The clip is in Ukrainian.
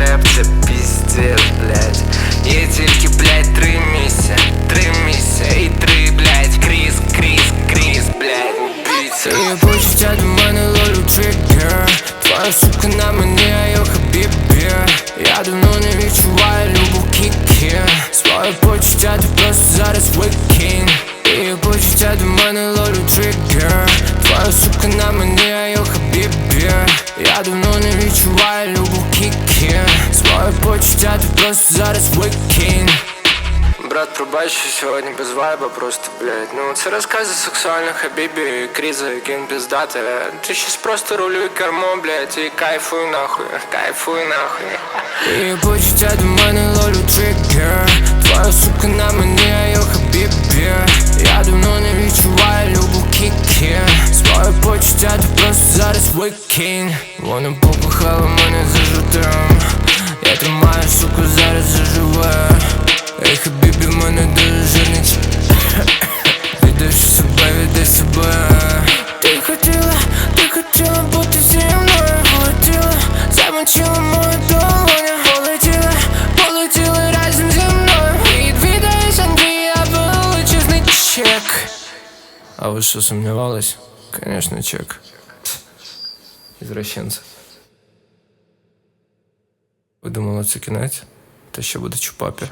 реп, це піздець, блядь. Є тільки, блядь, три місця, три місця блядь, кріс, кріс, кріс, блядь, убійця Твоє почуття до мене ловлю тригер Твоя сука на мені, а я хабібі Я давно не відчуваю любов кіки Своє почуття ти просто зараз викинь Твоє почуття до мене тригер Твоя сука на мені, а я хабібі Я давно не відчуваю любов кіки Своє почуття ти просто зараз викинь. Брат, пробач, що сьогодні без вайба просто, блядь. Ну це розкази сексуальних хабібі і кріза, яким піздати Ти щось просто рулюй кермо, блядь, і кайфуй нахуй, кайфуй нахуй. Твоє почуття до мене ловлю тригер. Твоя сука на мені, а я викинь Вони покохали мене за життям. Я тримаю, сука, зараз заживе Ей, хабібі, мене дуже жирний ч- себе, віддай себе. Ти хотіла, ти хотіла бути зі мною. Полетіла, замочила мою долоню. Полетіла, полетіла разом зі мною. Відвідаєш Андрія, величезний чек А ви що сумнівались? Конечно, чек Извращенцы Ви думали, це кінець? Та ще буде чупапі